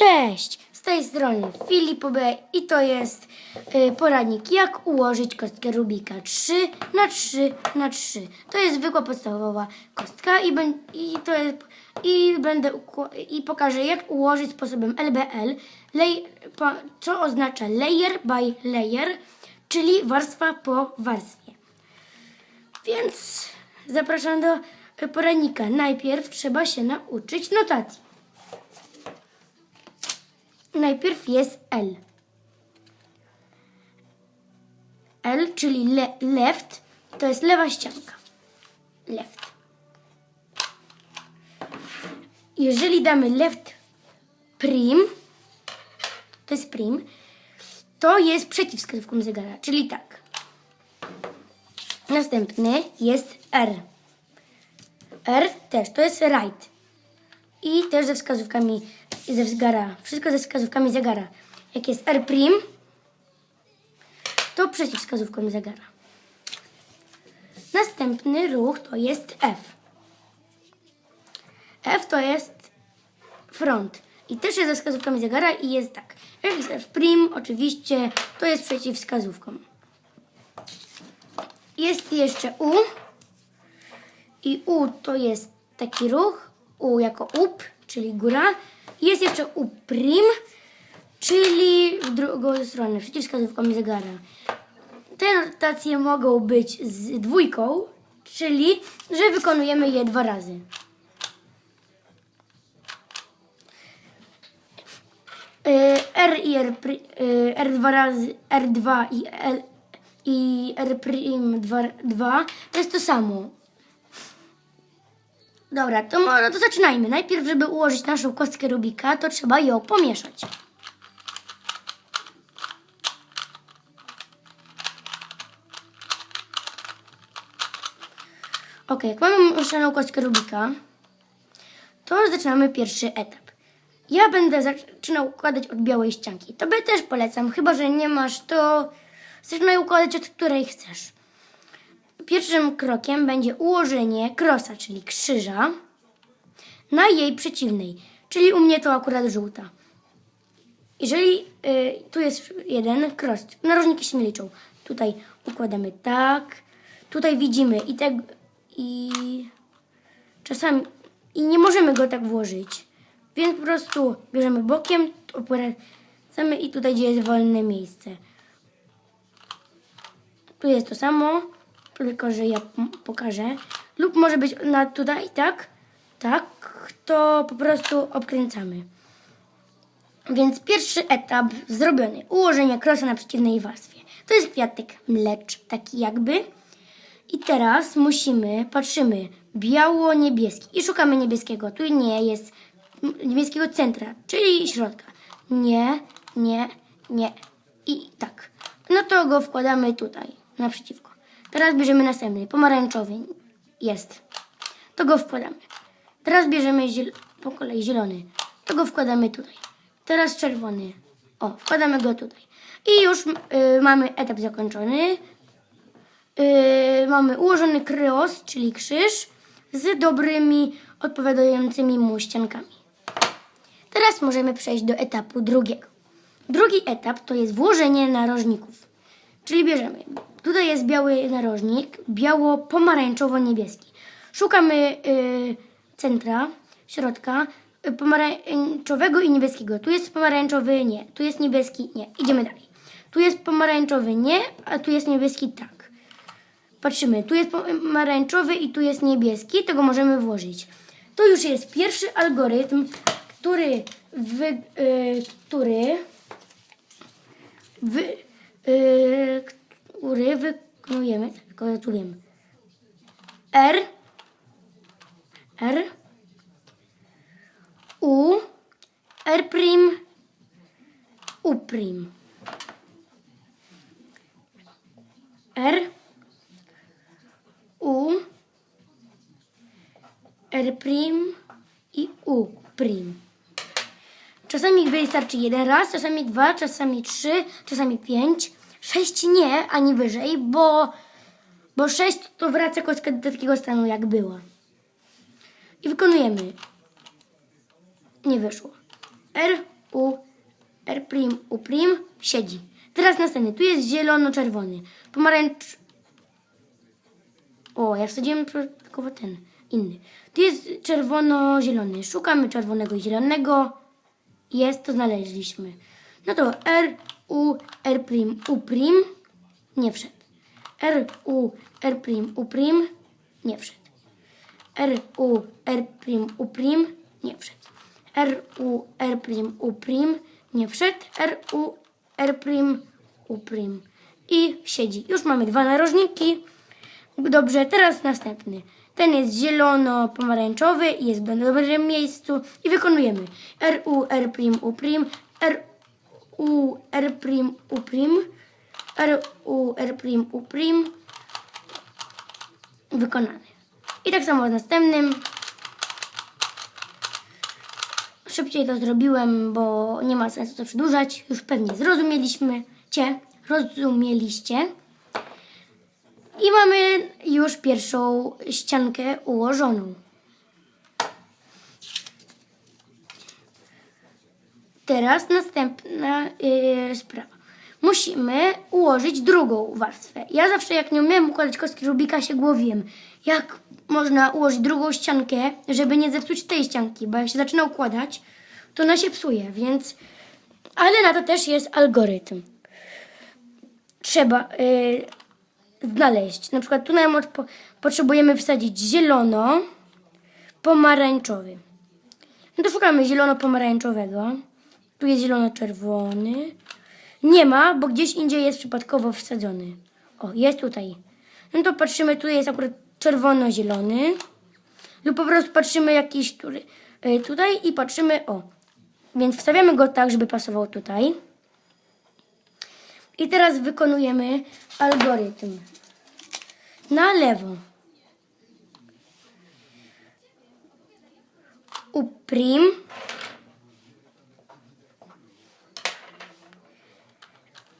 Cześć! Z tej strony Filip B i to jest y, poradnik jak ułożyć kostkę Rubika 3 na 3 na 3. To jest zwykła podstawowa kostka i, ben, i, to jest, i będę i pokażę jak ułożyć sposobem LBL, lay, po, co oznacza layer by layer, czyli warstwa po warstwie. Więc zapraszam do poradnika. Najpierw trzeba się nauczyć notacji. Najpierw jest L. L, czyli le, left, to jest lewa ścianka. Left. Jeżeli damy left prim, to jest prim, to jest przeciw zegara, czyli tak. Następny jest R. R też, to jest right. I też ze wskazówkami ze zegara. Wszystko ze wskazówkami zegara. Jak jest R', to przeciw wskazówkom zegara. Następny ruch to jest F. F to jest front. I też jest ze wskazówkami zegara i jest tak. Jak jest F', oczywiście to jest przeciw wskazówkom. Jest jeszcze U. I U to jest taki ruch. U jako up, czyli góra. Jest jeszcze U prim, czyli w drugą stronę, przeciw wskazówkom zegara. Te notacje mogą być z dwójką, czyli że wykonujemy je dwa razy. Y, R i R, pri- y, R dwa razy, R2 i, L, i R prim 2, 2 to jest to samo. Dobra, to, no to zaczynajmy. Najpierw, żeby ułożyć naszą kostkę Rubika, to trzeba ją pomieszać. Ok, jak mamy mieszaną kostkę Rubika, to zaczynamy pierwszy etap. Ja będę zaczynał układać od białej ścianki. Tobie też polecam, chyba że nie masz, to zaczynaj układać od której chcesz. Pierwszym krokiem będzie ułożenie krosa, czyli krzyża, na jej przeciwnej, czyli u mnie to akurat żółta. Jeżeli y, tu jest jeden kros, narożniki się nie liczą. Tutaj układamy tak, tutaj widzimy i tak i czasami i nie możemy go tak włożyć. Więc po prostu bierzemy bokiem, opracamy i tutaj gdzie jest wolne miejsce. Tu jest to samo, tylko że ja pokażę. Lub może być na tutaj, tak? Tak, to po prostu obkręcamy. Więc pierwszy etap zrobiony. Ułożenie krosa na przeciwnej warstwie. To jest kwiatek mlecz, taki jakby. I teraz musimy, patrzymy, biało-niebieski i szukamy niebieskiego. Tu nie jest niebieskiego centra, czyli środka. Nie, nie, nie i tak. No to go wkładamy tutaj, naprzeciwko. Teraz bierzemy następny, pomarańczowy. Jest. To go wkładamy. Teraz bierzemy po kolei zielony. To go wkładamy tutaj. Teraz czerwony. O, wkładamy go tutaj. I już y, mamy etap zakończony. Yy, mamy ułożony kryos, czyli krzyż, z dobrymi, odpowiadającymi mu ściankami. Teraz możemy przejść do etapu drugiego. Drugi etap to jest włożenie narożników. Czyli bierzemy, tutaj jest biały narożnik, biało-pomarańczowo-niebieski. Szukamy yy, centra, środka, y, pomarańczowego i niebieskiego. Tu jest pomarańczowy, nie. Tu jest niebieski, nie. Idziemy dalej. Tu jest pomarańczowy, nie, a tu jest niebieski, tak. Patrzymy, tu jest pomarańczowy i tu jest niebieski, tego możemy włożyć. To już jest pierwszy algorytm, który, wy, y, który, wy, y, który wykonujemy, tylko tu wiem. R, R, U, R prim, U prim. R, U, R prim i U prim. Czasami wystarczy jeden raz, czasami dwa, czasami trzy, czasami pięć. Sześć nie, ani wyżej, bo, bo sześć to wraca kostka do takiego stanu, jak była. I wykonujemy. Nie wyszło. R, U, R U siedzi. Teraz następny. Tu jest zielono-czerwony. Pomarańcz... O, ja wsadziłem przypadkowo ten, inny. Tu jest czerwono-zielony. Szukamy czerwonego i zielonego. Jest, to znaleźliśmy. No to R, U, R prim, U prim, nie wszedł. R, U, R prim, U prim, nie wszedł. R, U, R prim, U prim, nie wszedł. R, U, R prim, U prim, nie wszedł. R, U, R prim, U prim. I siedzi. Już mamy dwa narożniki. Dobrze, teraz następny. Ten jest zielono-pomarańczowy i jest w dobrym miejscu i wykonujemy R, U, R U prim, R, U, R prim, U prim, R, U. Wykonany. I tak samo z następnym. Szybciej to zrobiłem, bo nie ma sensu to przedłużać. Już pewnie zrozumieliśmy cię, rozumieliście. I mamy już pierwszą ściankę ułożoną. Teraz następna yy, sprawa. Musimy ułożyć drugą warstwę. Ja zawsze jak nie umiałem układać kostki Rubika się głowiłem. Jak można ułożyć drugą ściankę, żeby nie zepsuć tej ścianki, bo jak się zaczyna układać, to ona się psuje, więc... Ale na to też jest algorytm. Trzeba yy, znaleźć. Na przykład tu nam potrzebujemy wsadzić zielono, pomarańczowy. No to szukamy zielono-pomarańczowego. Tu jest zielono-czerwony. Nie ma, bo gdzieś indziej jest przypadkowo wsadzony. O, jest tutaj. No to patrzymy, tu jest akurat czerwono-zielony. Lub po prostu patrzymy jakiś y, tutaj i patrzymy, o. Więc wstawiamy go tak, żeby pasował tutaj. I teraz wykonujemy algorytm. Na lewo. U prim.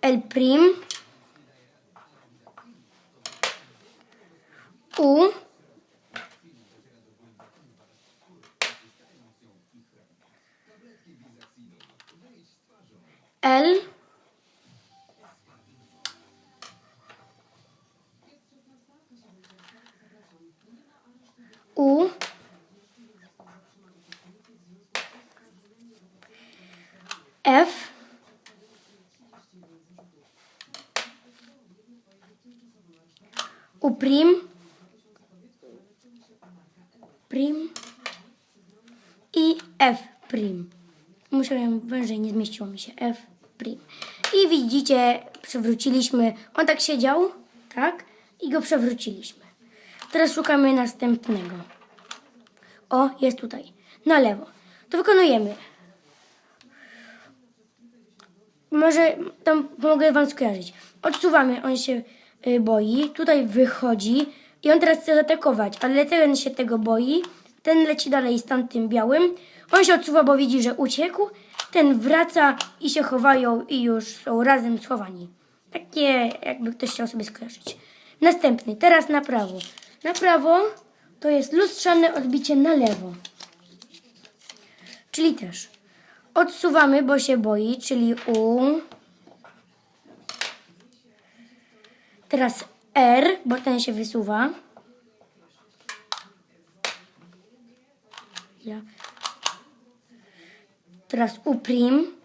El prim. U. L. U. F. U prim. Prim. I F prim. Musiałem wężej, nie zmieściło mi się. F prim. I widzicie, przewróciliśmy. On tak siedział, tak? I go przewróciliśmy. Teraz szukamy następnego. O, jest tutaj. Na lewo. To wykonujemy. Może tam pomogę wam skojarzyć. Odsuwamy, on się y, boi. Tutaj wychodzi i on teraz chce zaatakować, ale ten się tego boi. Ten leci dalej z tamtym białym. On się odsuwa, bo widzi, że uciekł. Ten wraca i się chowają i już są razem schowani. Takie, jakby ktoś chciał sobie skojarzyć. Następny, teraz na prawo. Na prawo to jest lustrzane odbicie na lewo. Czyli też odsuwamy, bo się boi, czyli U. Teraz R, bo ten się wysuwa. Teraz U prim.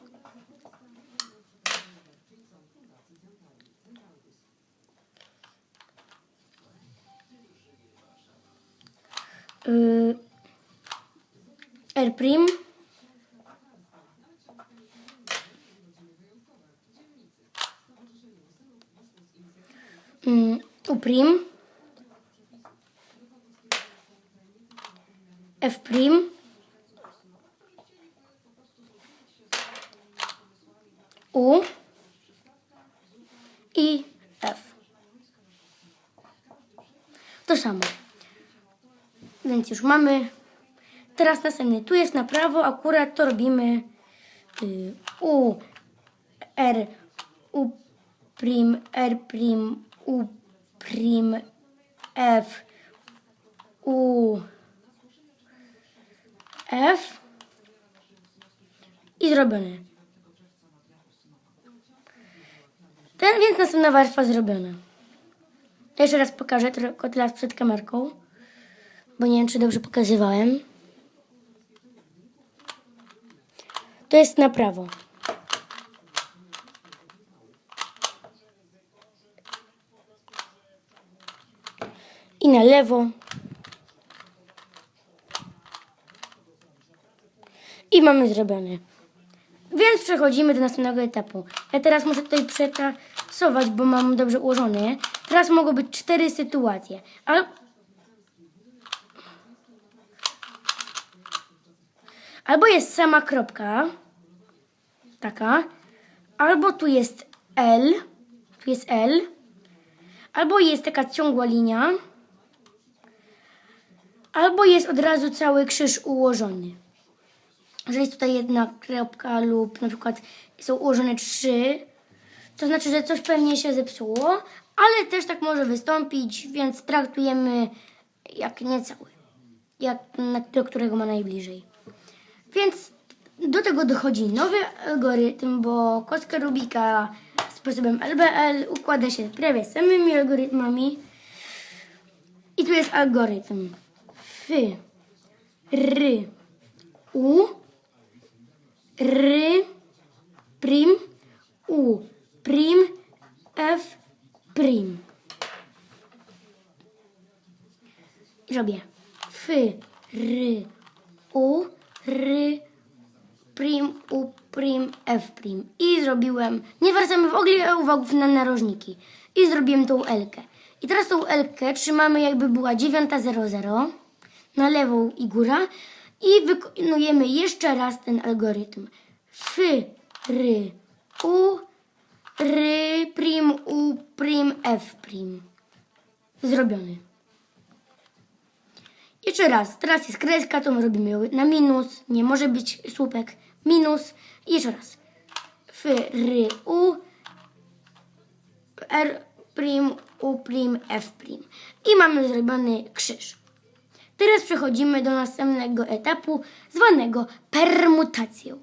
Y, R prim. Mm, U prim. F prim. U. I F. To samo. Więc już mamy. Teraz następny. Tu jest na prawo, akurat to robimy y, U, R, U prim, R prim, U prim, F, U, F I zrobione. Ten, więc następna warstwa zrobiona. Jeszcze raz pokażę, tylko teraz przed kamerką. Bo nie wiem, czy dobrze pokazywałem. To jest na prawo. I na lewo. I mamy zrobione. Więc przechodzimy do następnego etapu. Ja teraz muszę tutaj przetasować, bo mam dobrze ułożone. Teraz mogą być cztery sytuacje. Al... Albo jest sama kropka. Taka. Albo tu jest L. Tu jest L. Albo jest taka ciągła linia. Albo jest od razu cały krzyż ułożony że jest tutaj jedna kropka lub na przykład są ułożone trzy, to znaczy, że coś pewnie się zepsuło, ale też tak może wystąpić, więc traktujemy jak niecały, jak do którego ma najbliżej. Więc do tego dochodzi nowy algorytm, bo kostka Rubika sposobem LBL układa się prawie samymi algorytmami. I tu jest algorytm F, R, U, R, prim, U, prim, F, prim. I robię F, R, U, R, prim, U, prim, F, prim. I zrobiłem, nie zwracamy w ogóle uwagów na narożniki. I zrobiłem tą Elkę. I teraz tą Elkę trzymamy jakby była 9.00 na lewą i góra i wykonujemy jeszcze raz ten algorytm. F, R, U, R, prim, U, prim, F, prim. Zrobiony. Jeszcze raz. Teraz jest kreska, to my robimy na minus. Nie może być słupek. Minus. Jeszcze raz. F, R, U, R, prim, U, prim, F, prim. I mamy zrobiony krzyż. Teraz przechodzimy do następnego etapu, zwanego permutacją.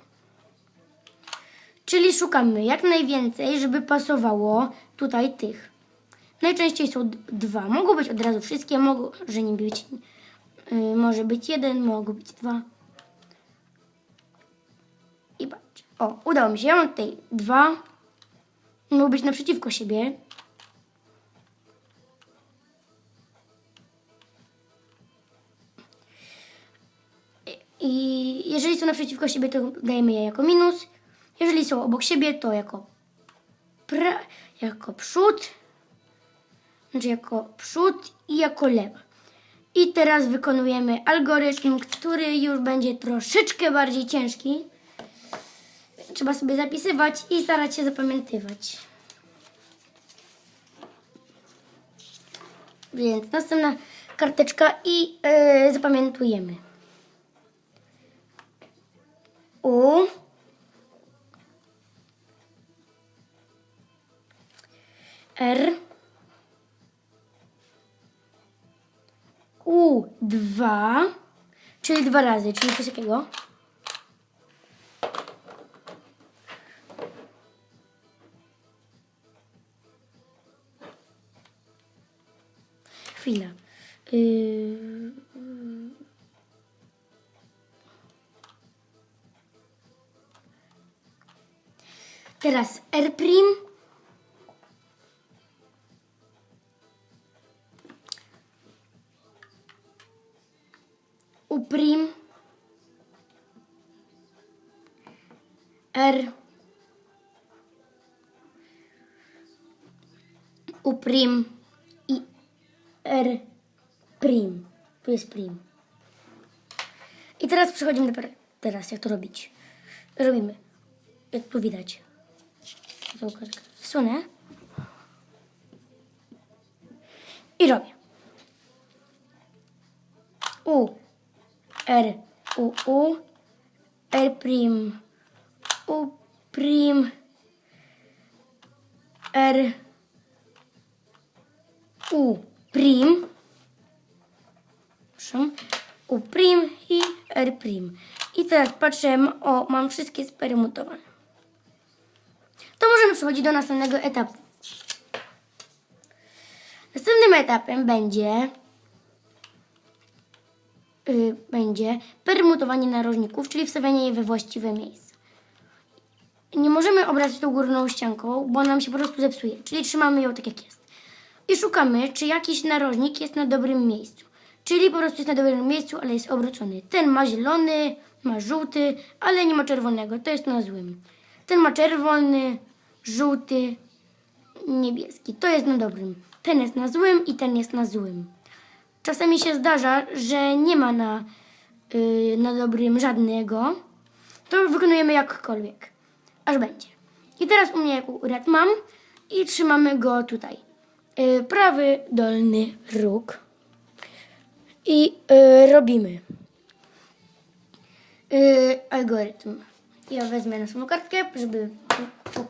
Czyli szukamy jak najwięcej, żeby pasowało tutaj tych. Najczęściej są dwa. Mogą być od razu wszystkie, może nie być. Yy, może być jeden, mogą być dwa. I patrz. O, udało mi się. Ja mam tutaj dwa. Mogą być naprzeciwko siebie. I jeżeli są naprzeciwko siebie, to dajemy je jako minus. Jeżeli są obok siebie, to jako, pra, jako przód, znaczy jako przód i jako lewa. I teraz wykonujemy algorytm, który już będzie troszeczkę bardziej ciężki. Trzeba sobie zapisywać i starać się zapamiętywać. Więc następna karteczka i yy, zapamiętujemy. U R U2 czyli dwa razy, czyli coś takiego. Chwila. Yy... R. U prim i R prim. Tu jest prim. I teraz przechodzimy do teraz jak to robić. Robimy. Jak tu widać. Wsunę. I robię. U, R, U, U, R prim, U prim, R, U prim, proszę, U prim i R prim. I teraz patrzę, m- o, mam wszystkie sperymutowane. To możemy przechodzić do następnego etapu. Następnym etapem będzie y, będzie permutowanie narożników, czyli wstawianie je we właściwe miejsce. Nie możemy obracać tą górną ścianką, bo nam się po prostu zepsuje, czyli trzymamy ją tak jak jest. I szukamy, czy jakiś narożnik jest na dobrym miejscu. Czyli po prostu jest na dobrym miejscu, ale jest obrócony. Ten ma zielony, ma żółty, ale nie ma czerwonego, to jest na złym. Ten ma czerwony, żółty, niebieski. To jest na dobrym. Ten jest na złym i ten jest na złym. Czasami się zdarza, że nie ma na, yy, na dobrym żadnego. To wykonujemy jakkolwiek. Aż będzie. I teraz u mnie akurat mam i trzymamy go tutaj. Yy, prawy dolny róg. I yy, robimy yy, algorytm. Ja wezmę następną kartkę, żeby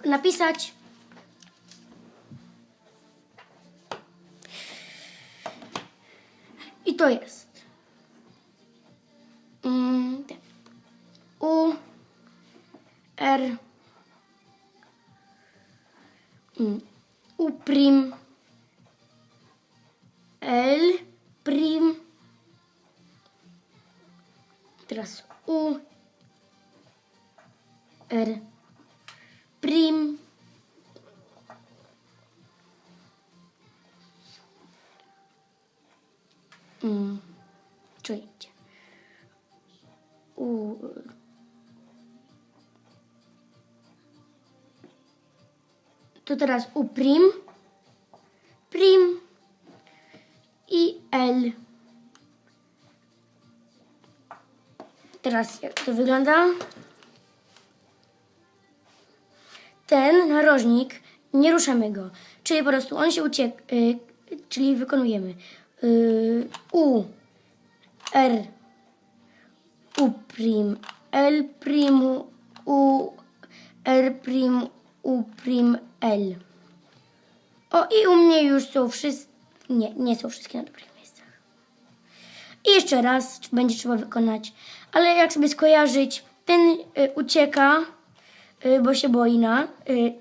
napisać. I to jest. Mm. U R U prim. L prim. Teraz U. R. Prim. Mm, czujecie. To teraz U prim, prim i L. Teraz jak to wygląda? Ten narożnik, nie ruszamy go, czyli po prostu on się uciek, y, czyli wykonujemy y, U, R, U prim, L prim, U, R prim, U prim, L. O i u mnie już są wszystkie, nie, nie są wszystkie na dobrych miejscach. I jeszcze raz będzie trzeba wykonać, ale jak sobie skojarzyć, ten y, ucieka, y, bo się boi na y,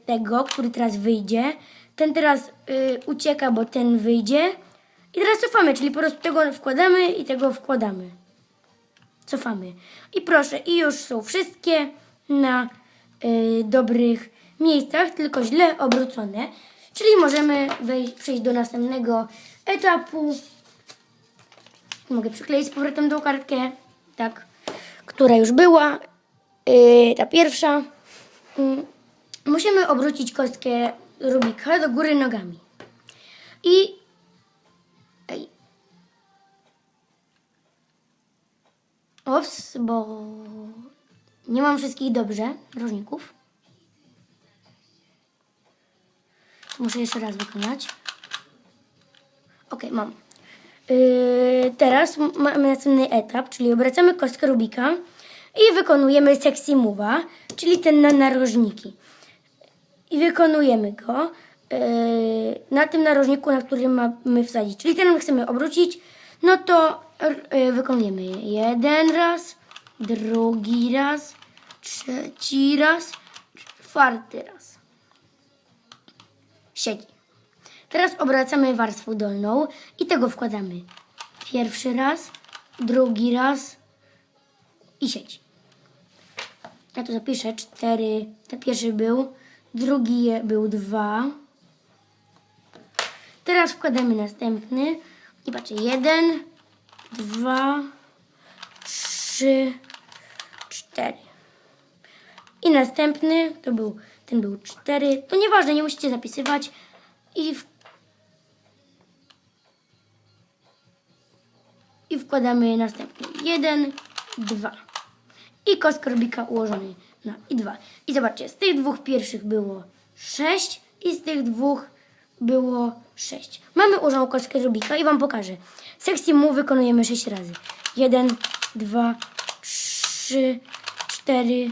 tego, który teraz wyjdzie. Ten teraz y, ucieka, bo ten wyjdzie. I teraz cofamy, czyli po prostu tego wkładamy i tego wkładamy. Cofamy. I proszę, i już są wszystkie na y, dobrych miejscach, tylko źle obrócone. Czyli możemy wejść, przejść do następnego etapu. Mogę przykleić z powrotem tą kartkę, tak, która już była. Yy, ta pierwsza. Mm, musimy obrócić kostkę Rubika do góry nogami. I. Ops, bo nie mam wszystkich dobrze rożników. Muszę jeszcze raz wykonać. Ok, mam. Yy, teraz mamy następny etap, czyli obracamy kostkę Rubika i wykonujemy sexy move'a, czyli ten na narożniki. I wykonujemy go yy, na tym narożniku, na którym mamy wsadzić. Czyli ten chcemy obrócić, no to yy, wykonujemy jeden raz, drugi raz, trzeci raz, czwarty raz siedzi. Teraz obracamy warstwę dolną i tego wkładamy pierwszy raz, drugi raz i siedzi. Ja tu zapiszę cztery. Ten pierwszy był, drugi był dwa. Teraz wkładamy następny i patrzcie, jeden, dwa, trzy, cztery. I następny to był, ten był cztery. To nieważne, nie musicie zapisywać. I, w, I wkładamy następny. Jeden, dwa. I kostka Rubika ułożony na i dwa. I zobaczcie, z tych dwóch pierwszych było sześć i z tych dwóch było sześć. Mamy ułożoną kostkę Rubika i Wam pokażę. Sekcję mu wykonujemy sześć razy. Jeden, dwa, trzy, cztery,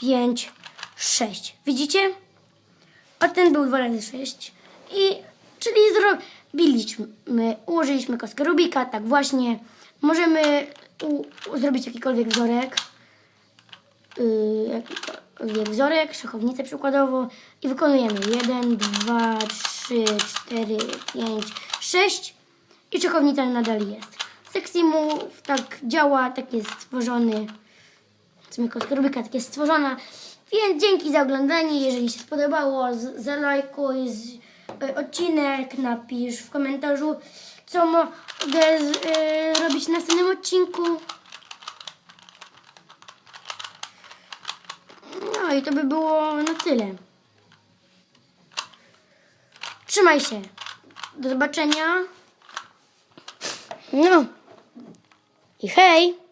pięć, sześć. Widzicie? A ten był 2 razy 6. I czyli zrobiliśmy, ułożyliśmy kostkę Rubika, tak właśnie. Możemy u, zrobić jakikolwiek wzorek, yy, jakikolwiek wzorek, szachownicę przykładowo i wykonujemy 1, 2, 3, 4, 5, 6 i szachownica nadal jest. Move tak działa, tak jest stworzony. W sumie kostka Rubika tak jest stworzona. Więc dzięki za oglądanie. Jeżeli się spodobało, zalajkuj z, y, odcinek, napisz w komentarzu, co mogę z, y, robić w następnym odcinku. No i to by było na tyle. Trzymaj się. Do zobaczenia. No. I hej!